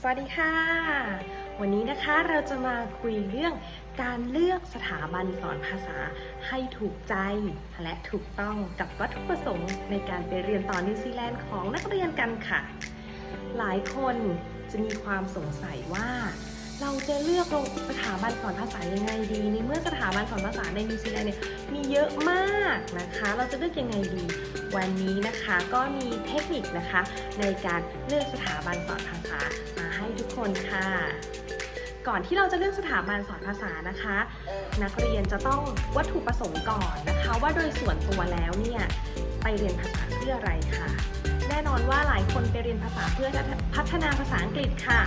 สวัสดีค่ะ วันนี้นะคะเราจะมาคุยเรื่องการเลือกสถาบันสอนภาษาให้ถูกใจ และถูกต้องกับวัตถุประสงค์ในการไปเรียนต่อนิวซีแลนด์ของนักเรียนกันค่ะ หลายคนจะมีความสงสัยว่า เราจะเลือกโรงสถาบันสอนภาษายังไงดีในเมื่อสถาบันสอนภาษาในนิวซีแลนด์เนี่ยมีเยอะมากนะคะ เราจะเลือกยังไงดี วันนี้นะคะก็มีเทคนิคนะคะ ในการเลือกสถาบันสอนภาษามาให้ทุกคนค่ะก่อนที่เราจะเลือกสถาบันสอนภาษานะคะ นักเรียนจะต้องวัตถุประสงค์ก่อนนะคะ ว่าโดยส่วนตัวแล้วเนี่ยไปเรียนภาษาเพื่ออะไรค่ะ แน่นอนว่าหลายคนไปเรียนภาษาเพื่อพัฒนาภาษาอังกฤษค่ะ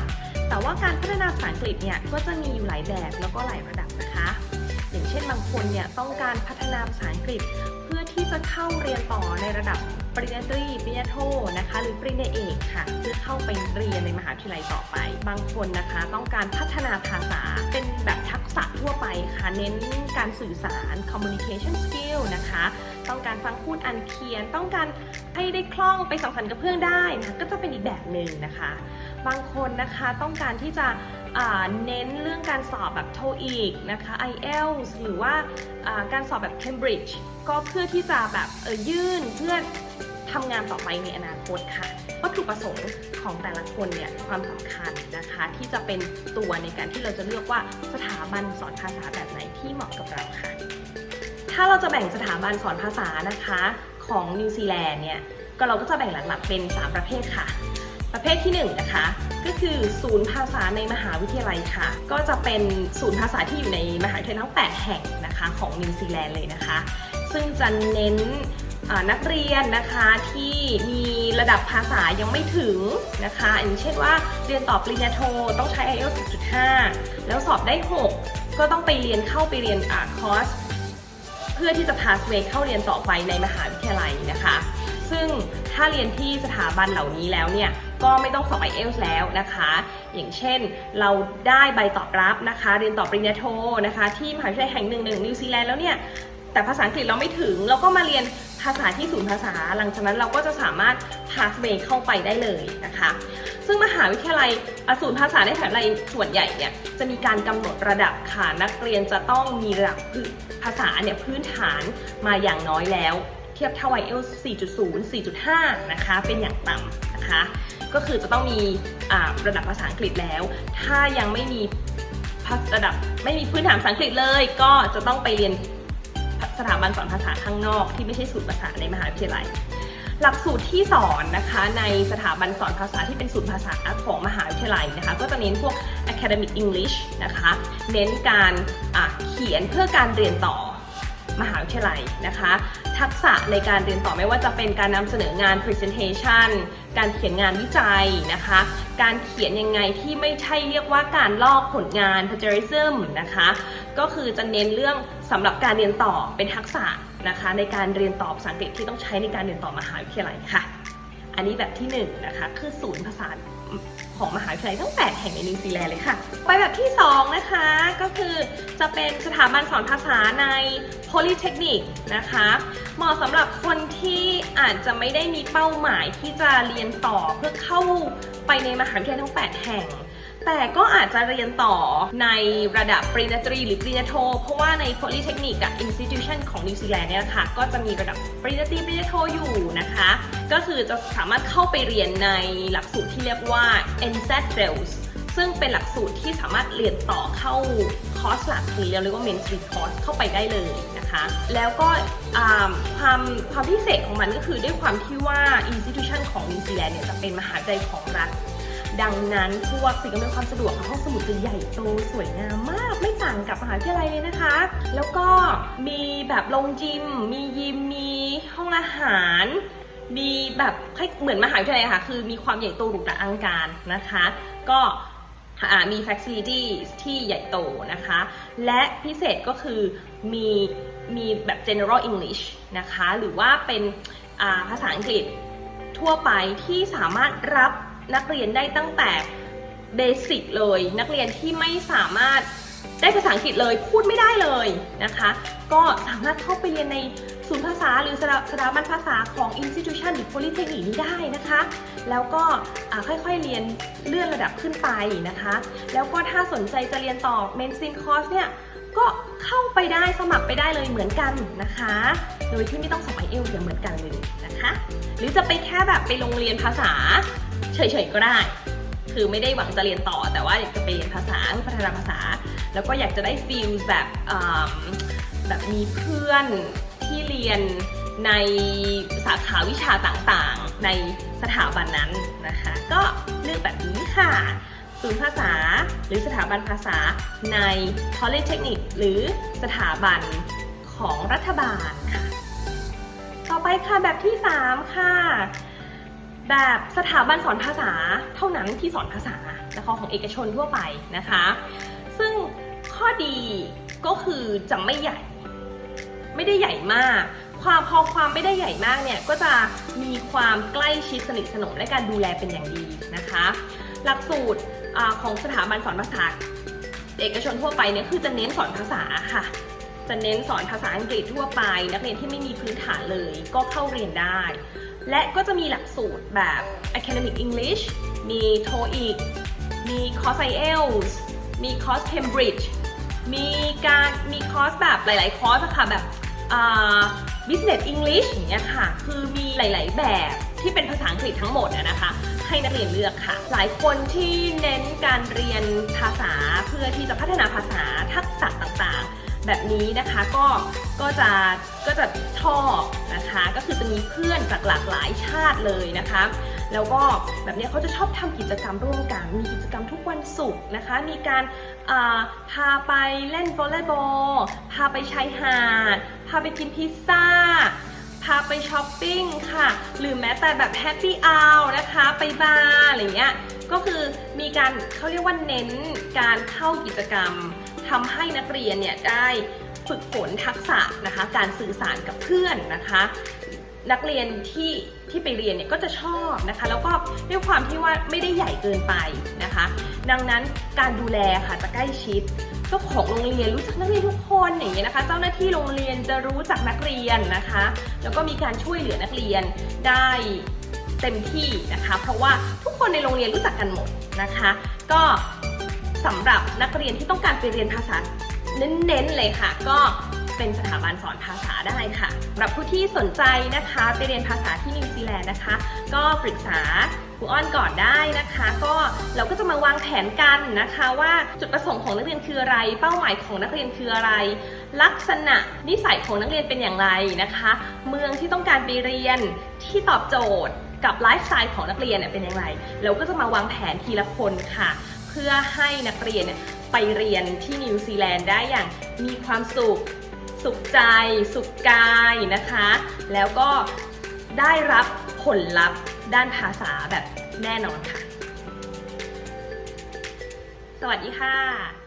แต่ว่าการพัฒนาภาษาอังกฤษเนี่ยก็จะมีอยู่หลายแบบแล้วก็หลายระดับนะคะ อย่างเช่นบางคนเนี่ยต้องการพัฒนาภาษาอังกฤษ เพื่อที่จะเข้าเรียนต่อในระดับปริญญาตรีปริญญาโทนะคะ หรือปริญญาเอกค่ะเพื่อเข้าไปเรียนในมหาวิทยาลัยต่อไป บางคนนะคะต้องการพัฒนาภาษาเป็นแบบทักษะทั่วไปค่ะเน้นการสื่อสาร communication skill นะคะ ต้องการฟังพูดอ่านเขียน ต้องการให้ได้คล่องไปสังสรรค์กับเพื่อนได้นะก็จะเป็นอีกแบบหนึ่งนะคะ บางคนนะคะต้องการที่จะเน้นเรื่องการสอบแบบ TOEIC นะคะ IELTS หรือว่าการสอบแบบ Cambridge ก็เพื่อที่จะแบบเออยื่นเพื่อทำงานต่อไปในอนาคตค่ะวัตถุประสงค์ของแต่ละคนเนี่ยความสำคัญนะคะที่จะเป็นตัวในการที่เราจะเลือกว่าสถาบันสอนภาษาแบบไหนที่เหมาะกับเราค่ะ ถ้าเราจะแบ่งสถาบันสอนภาษานะคะของนิวซีแลนด์เนี่ยก็เราก็จะแบ่งหลักๆเป็น 3 ประเภทค่ะ ประเภทที่1นงนะคะ ก็คือศูนย์ภาษาในมหาวิทยาลัยค่ะ ก็จะเป็นศูนย์ภาษาที่อยู่ในมหาวิทยาลัยทั้ง 8 แห่งนะคะของนิวซีแลนด์เลยนะคะ ซึ่งจะเน้นนักเรียนนะคะที่มีระดับภาษายังไม่ถึงนะคะอย่างเช่นว่าเรียนต่อปริญญาโทต้องใช้ IELTS 6.5แล้วสอบได้ 6 ก็ต้องไปเรียนเข้าไปเรียนอคอร์ส พื่อที่จะ pathway เข้าเรียนต่อไปในมหาวิทยาลัยนะคะ ซึ่งถ้าเรียนที่สถาบันเหล่านี้แล้วเนี่ยก็ไม่ต้องสอบ IELTS แล้วนะคะ อย่างเช่นเราได้ใบตอบรับนะคะ เรียนต่อปริญญาโทนะคะ ที่มหาวิทยาลัยแห่งหนึ่งหนึ่งนิวซีแลนด์แล้วเนี่ยแต่ภาษาอังกฤษเราไม่ถึง เราก็มาเรียนภาษาที่ศูนย์ภาษา หลังจากนั้นเราก็จะสามารถ pathway เข้าไปได้เลยนะคะ ซึ่งมหาวิทยาลัยศูนย์ภาษาในมหาวิทยาลัยส่วนใหญ่เนี่ยจะมีการกำหนดระดับค่ะนักเรียนจะต้องมีระดับ ภาษาเนี่ยพื้นฐานมาอย่างน้อยแล้ว เทียบเท่า IELTS 4.0 4.5 นะคะ เป็นอย่างต่ำนะคะ ก็คือจะต้องมีระดับภาษาอังกฤษแล้ว ถ้ายังไม่มีระดับไม่มีพื้นฐานภาษาอังกฤษเลย ก็จะต้องไปเรียนสถาบันสอนภาษาข้างนอกที่ไม่ใช่ศูนย์ภาษาในมหาวิทยาลัยหลักสูตรที่สอนนะคะในสถาบันสอนภาษาที่เป็นศูนย์ภาษาของมหาวิทยาลัยนะคะ ก็จะเน้นพวก academic English นะคะ เน้นการเขียนเพื่อการเรียนต่อมหาวิทยาลัยนะคะ ทักษะในการเรียนต่อไม่ว่าจะเป็นการนำเสนองาน presentation การเขียนงานวิจัยนะคะ การเขียนยังไงที่ไม่ใช่เรียกว่าการลอกผลงาน plagiarism นะคะ ก็คือจะเน้นเรื่องสำหรับการเรียนต่อเป็นทักษะนะคะ ในการเรียนต่อภาษาอังกฤษที่ต้องใช้ในการเรียนต่อมหาวิทยาลัยค่ะ อันนี้แบบที่1นงนะคะคือศูนย์ภาษาของมหาวิทยาลัยทั้ง 8 แห่งในนิวซีแลนด์เลยค่ะ ไปแบบที่ 2 นะคะก็คือจะเป็นสถาบันสอนภาษาใน Polytechnic นะคะเหมาะสำหรับคนที่อาจจะไม่ได้มีเป้าหมายที่จะเรียนต่อเพื่อเข้าไปในมหาวิทยาลัยทั้ง 8 แห่ง แต่ก็อาจจะเรียนต่อในระดับปริญญาตรีหรือปริญญาโท เพราะว่าใน Polytechnic กับ Institution ของนิวซีแลนด์เนี่ยนะคะก็จะมีระดับปริญญาตรีปริญญาโทอยู่นะคะ ก็คือจะสามารถเข้าไปเรียนในหลักสูตรที่เรียกว่า NSET Sales ซึ่งเป็นหลักสูตรที่สามารถเรียนต่อเข้าคอร์สหลักหรือเราเรียกว่า mainstream course เข้าไปได้เลยนะคะ แล้วก็ความความพิเศษของมันก็คือด้วยความที่ว่า institution ของนิวซีแลนด์เนี่ยจะเป็นมหาวิทยาลัยของรัฐ ดังนั้นพวกสิ่งอำนวยความสะดวกของห้องสมุดจะใหญ่โตสวยงามมาก ไม่ต่างกับมหาวิทยาลัยเลยนะคะ แล้วก็มีแบบโรงจิม มียิม มีห้องอาหาร มีแบบเหมือนมหาวิทยาลัยค่ะ คือมีความใหญ่โตหรูหราอลังการนะคะ ก็มี facilities ที่ใหญ่โตนะคะ และพิเศษก็คือมีมีแบบ general English นะคะ หรือว่าเป็นภาษาอังกฤษทั่วไปที่สามารถรับ นักเรียนได้ตั้งแต่เบสิกเลย นักเรียนที่ไม่สามารถได้ภาษาอังกฤษเลยพูดไม่ได้เลยนะคะ ก็สามารถเข้าไปเรียนในศูนย์ภาษาหรือสถาสถาบันภาษาของ institution หรือ polytechnic นี้ได้นะคะ แล้วก็อ่าค่อยๆเรียนเลื่อนระดับขึ้นไปนะคะ แล้วก็ถ้าสนใจจะเรียนต่อ mainstream course เนี่ยก็เข้าไปได้สมัครไปได้เลยเหมือนกันนะคะ โดยที่ไม่ต้องสอบไอเอลเหมือนกันเลยนะคะ หรือจะไปแค่แบบไปโรงเรียนภาษา เฉยๆก็ได้ คือไม่ได้หวังจะเรียนต่อแต่ว่าอยากจะไปเรียนภาษาเพื่อพัฒนาภาษา แล้วก็อยากจะได้ฟีลแบบแบบมีเพื่อนที่เรียนในสาขาวิชาต่างๆ ในสถาบันนั้นนะคะ ก็เลือกแบบนี้ค่ะศูนย์ภาษาหรือสถาบันภาษาใน Polytechnic หรือสถาบันของรัฐบาลค่ะ ต่อไปค่ะแบบที่ 3 ค่ะ แบบสถาบันสอนภาษาเท่านั้นที่สอนภาษานะคะของเอกชนทั่วไปนะคะ ซึ่งข้อดีก็คือจะไม่ใหญ่ ไม่ได้ใหญ่มาก ความพอความไม่ได้ใหญ่มากเนี่ยก็จะมีความใกล้ชิดสนิทสนมและการดูแลเป็นอย่างดีนะคะ หลักสูตรอของสถาบันสอนภาษาเอกชนทั่วไปเนี่ยคือจะเน้นสอนภาษาค่ะ จะเน้นสอนภาษาอังกฤษทั่วไป นักเรียนที่ไม่มีพื้นฐานเลยก็เข้าเรียนได้ และก็จะมีหลักสูตรแบบ academic English มี TOEIC มี course IELTS มี course Cambridge มีการมีคอร์สแบบหลาย ๆ คอร์สอะค่ะแบบ business English อย่างเงี้ยค่ะ คือมีหลาย ๆ แบบที่เป็นภาษาอังกฤษทั้งหมดนะคะ ให้นักเรียนเลือกค่ะ หลายคนที่เน้นการเรียนภาษาเพื่อที่จะพัฒนาภาษาทักษะต่าง ๆ แบบนี้นะคะก็ก็จะก็จะชอบนะคะ ก็คือจะมีเพื่อนจากหลากหลายชาติเลยนะคะ แล้วก็แบบนี้เขาจะชอบทำกิจกรรมร่วมกัน มีกิจกรรมทุกวันศุกร์นะคะ มีการาพาไปเล่นวอลเลย์บอล พาไปชายหาด พาไปกินพิซซ่าพาไปช้อปปิ้งค่ะ หรือแม้แต่แบบแฮปปี้อ r นะคะ ไปบาร์อะไรเงี้ย ก็คือมีการเขาเรียกว่าเน้นการเข้ากิจกรรม ทำให้นักเรียนเนี่ยได้ฝึกฝนทักษะนะคะการสื่อสารกับเพื่อนนะคะนักเรียนที่ที่ไปเรียนเนี่ยก็จะชอบนะคะ แล้วก็ด้วยความที่ว่าไม่ได้ใหญ่เกินไปนะคะ ดังนั้นการดูแลค่ะจะใกล้ชิดเจ้าของโรงเรียนรู้จักนักเรียนทุกคนอย่างเงี้ยนะคะ เจ้าหน้าที่โรงเรียนจะรู้จักนักเรียนนะคะ แล้วก็มีการช่วยเหลือนักเรียนได้เต็มที่นะคะ เพราะว่าทุกคนในโรงเรียนรู้จักกันหมดนะคะ ก็ สำหรับนักเรียนที่ต้องการไปเรียนภาษาเน้นๆเลยค่ะ ก็เป็นสถาบันสอนภาษาได้ค่ะสำหรับผู้ที่สนใจนะคะไปเรียนภาษาที่นิวซีแลนด์นะคะ ก็ปรึกษาครูอ้อนก่อนได้นะคะ ก็เราก็จะมาวางแผนกันนะคะว่าจุดประสงค์ของนักเรียนคืออะไร เป้าหมายของนักเรียนคืออะไร ลักษณะนิสัยของนักเรียนเป็นอย่างไรนะคะ เมืองที่ต้องการไปเรียนที่ตอบโจทย์กับไลฟ์สไตล์ของนักเรียนเนี่ยเป็นอย่างไร เราก็จะมาวางแผนทีละคนค่ะ เพื่อให้นักเรียนไปเรียนที่นิวซีแลนด์ได้อย่างมีความสุข สุขใจ สุขกายนะคะ แล้วก็ได้รับผลลัพธ์ด้านภาษาแบบแน่นอนค่ะ สวัสดีค่ะ